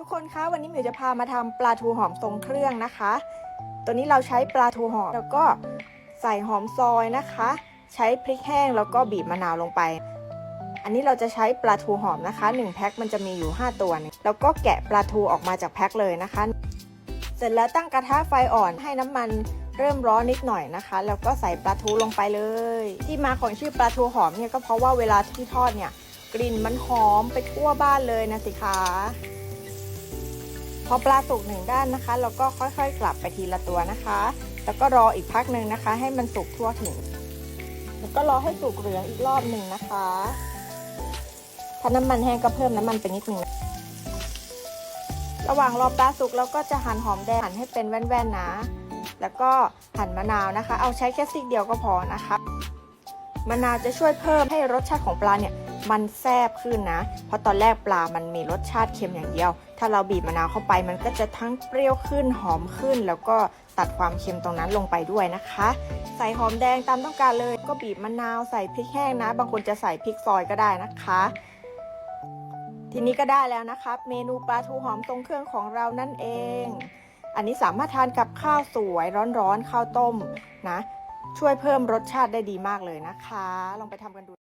ทุกคนคะวันนี้หมิวจะพามาทำปลาทูหอมทรงเครื่องนะคะ ตัวนี้เราใช้ปลาทูหอมแล้วก็ใส่หอมซอยนะคะ ใช้พริกแห้งแล้วก็บีบมะนาวลงไป อันนี้เราจะใช้ปลาทูหอมนะคะ1แพ็คมันจะมีอยู่ 5 ตัวแล้วก็แกะปลาทูออกมาจากแพ็คเลยนะคะ เสร็จแล้วตั้งกระทะไฟอ่อนให้น้ำมันเริ่มร้อนนิดหน่อยนะคะ แล้วก็ใส่ปลาทูลงไปเลย ที่มาของชื่อปลาทูหอมเนี่ยก็เพราะว่าเวลาที่ทอดเนี่ยกลิ่นมันหอมไปทั่วบ้านเลยนะสิคะ พอปลาสุกหนึ่งด้านนะคะ เราก็ค่อยๆกลับไปทีละตัวนะคะ แล้วก็รออีกพักหนึ่งนะคะ ให้มันสุกทั่วถึง แล้วก็รอให้สุกเหลืองอีกรอบหนึ่งนะคะ ถ้าน้ำมันแห้งก็เพิ่มน้ำมันไปนิดหนึ่งระหว่างรอปลาสุกเราก็จะหั่นหอมแดงหั่นให้เป็นแว่นๆนะ แล้วก็หั่นมะนาวนะคะ เอาใช้แค่ซีกเดียวก็พอนะคะ มะนาวจะช่วยเพิ่มให้รสชาติของปลาเนี่ย มันแซ่บขึ้นนะ เพราะตอนแรกปลามันมีรสชาติเค็มอย่างเดียว ถ้าเราบีบมะนาวเข้าไปมันก็จะทั้งเปรี้ยวขึ้นหอมขึ้น แล้วก็ตัดความเค็มตรงนั้นลงไปด้วยนะคะ ใส่หอมแดงตามต้องการเลย ก็บีบมะนาวใส่พริกแห้งนะ บางคนจะใส่พริกซอยก็ได้นะคะทีนี้ก็ได้แล้วนะครับ เมนูปลาทูหอมทรงเครื่องของเรานั่นเอง อันนี้สามารถทานกับข้าวสวยร้อนๆข้าวต้มนะ ช่วยเพิ่มรสชาติได้ดีมากเลยนะคะ ลองไปทำกันดู